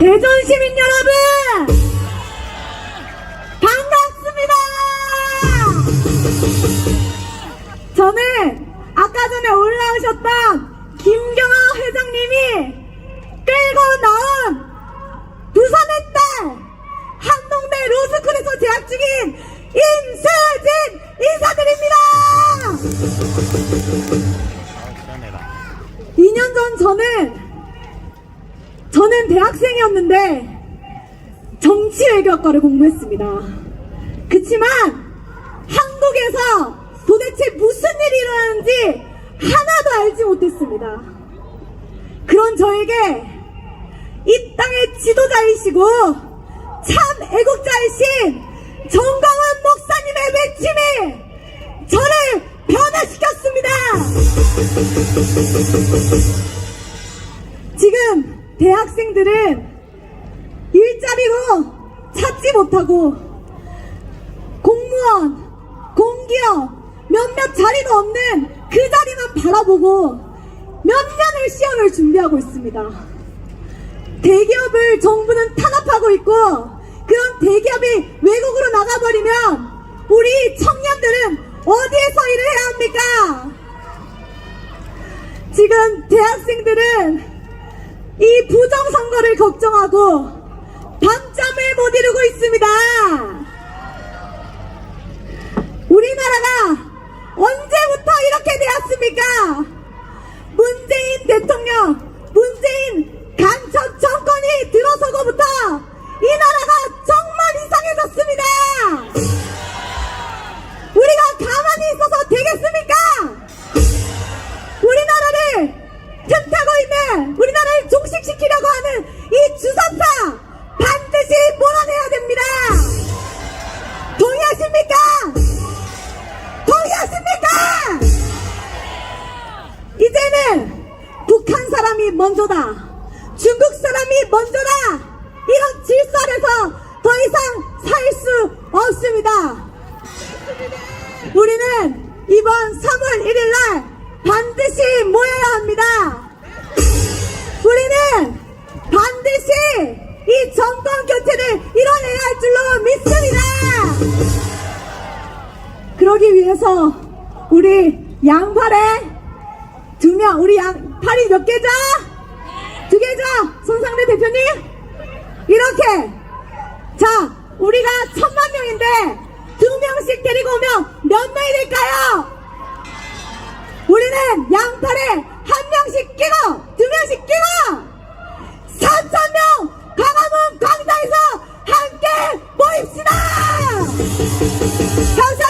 대전 시민 여러분! 반갑습니다! 저는 아까 전에 올라오셨던 김경아 회장님이 끌고 나온 부산의 딸 한동대 로스쿨에서 재학 중인 임수진 인사드립니다! 2년 전 저는 저는 대학생이었는데 정치외교학과를 공부했습니다. 그치만 한국에서 도대체 무슨 일이 일어나는지 하나도 알지 못했습니다. 그런 저에게 이 땅의 지도자이시고 참 애국자이신 정광훈 목사님의 외침이 저를 변화시켰습니다. 지금 대학생들은 일자리로 찾지 못하고 공무원, 공기업 몇몇 자리도 없는 그 자리만 바라보고 몇 년을 시험을 준비하고 있습니다. 대기업을 정부는 탄압하고 있고 그런 대기업이 외국으로 나가버리면 우리 청년들은 어디에서 일을 해야 합니까? 지금 대학생들은 이 부정선거를 걱정하고 밤잠을 못 이루고 있습니다. 우리나라가 언제부터 이렇게 되었습니까? 문재인 대통령, 문재인 간첩 정권이 들어서고부터 이 나라가 정말 이상해졌습니다. 우리가 가만히 있어서 되겠습니까? 우리나라를 틈타고 있는 우리나라를 종식시키려고 하는 이 주사파 반드시 몰아내야 됩니다. 동의하십니까? 동의하십니까? 이제는 북한 사람이 먼저다. 중국 사람이 먼저다. 이런 질서에서 더 이상 살 수 없습니다. 우리는 이번 3월 1일 날 반드시 모여야 합니다. 100점이다! 그러기 위해서 우리 양팔에 두 명, 우리 양 팔이 몇 개죠? 두 개죠? 손상래 대표님? 이렇게! 자, 우리가 천만 명인데 두 명씩 데리고 오면 몇 명이 될까요? 우리는 양팔에 한 명씩 끼고 How's that?